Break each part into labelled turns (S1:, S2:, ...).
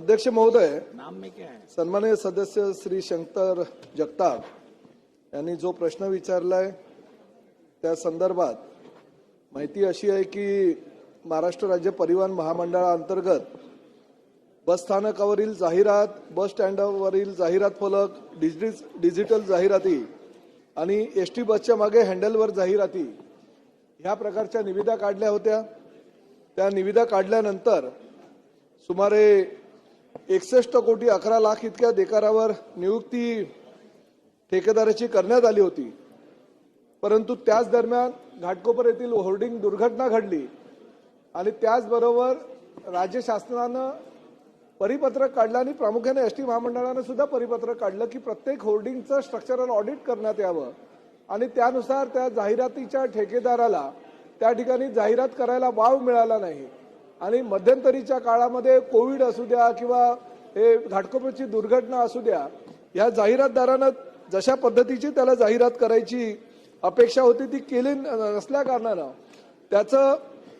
S1: अध्यक्ष महोदय सन्मान्य सदस्य श्री शंकर जगताप यांनी जो प्रश्न विचारलाय त्या संदर्भात माहिती अशी आहे की महाराष्ट्र राज्य परिवहन महामंडळाअंतर्गत बस स्थानकावरील जाहिरात बस स्टँडवरील जाहिरात फलक डिजिटल डिजिटल जाहिराती आणि एस टी बसच्या मागे हँडलवर जाहिराती ह्या प्रकारच्या निविदा काढल्या होत्या. त्या निविदा काढल्यानंतर सुमारे एकसष्ट कोटी अकरा लाख इतक्या देकारावर नियुक्ती ठेकेदाराची करण्यात आली होती. परंतु त्याच दरम्यान घाटकोपर येथील होर्डिंग दुर्घटना घडली आणि त्याचबरोबर राज्य शासनानं परिपत्रक काढलं आणि प्रामुख्याने एस टी महामंडळानं सुद्धा परिपत्रक काढलं की प्रत्येक होर्डिंगचं स्ट्रक्चरल ऑडिट करण्यात यावं. आणि त्यानुसार त्या जाहिरातीच्या ठेकेदाराला त्या ठिकाणी जाहिरात करायला वाव मिळाला नाही. आणि मध्यंतरीच्या काळामध्ये कोविड असू द्या किंवा हे घाटकोपरची दुर्घटना असू द्या या जाहिरातदारानं जशा पद्धतीची त्याला जाहिरात करायची अपेक्षा होती ती केली नसल्या कारणानं. त्याचं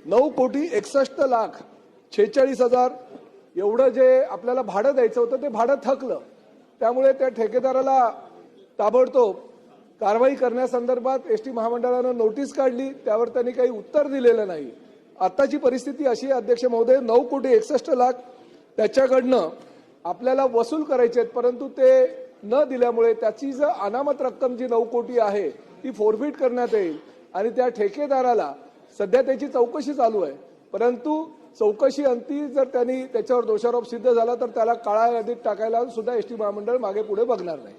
S1: नऊ कोटी एकसष्ट लाख छेचाळीस हजार एवढं जे आपल्याला भाडं द्यायचं होतं ते भाडं थकलं. त्यामुळे त्या ठेकेदाराला ताबडतोब कारवाई करण्यासंदर्भात एस टी महामंडळानं नोटीस काढली त्यावर त्यांनी काही उत्तर दिलेलं नाही. आताची परिस्थिती अशी अध्यक्ष महोदय नऊ कोटी एकसष्ट लाख त्याच्याकडनं आपल्याला वसूल करायचे आहेत परंतु ते न दिल्यामुळे त्याची जर अनामत रक्कम जी नऊ कोटी आहे ती फोरफिट करण्यात येईल. आणि त्या ठेकेदाराला सध्या त्याची चौकशी चालू आहे. परंतु चौकशी अंती जर त्यांनी त्याच्यावर दोषारोप सिद्ध झाला तर त्याला काळा यादीत टाकायला सुद्धा एसटी महामंडळ मागे पुढे बघणार नाही.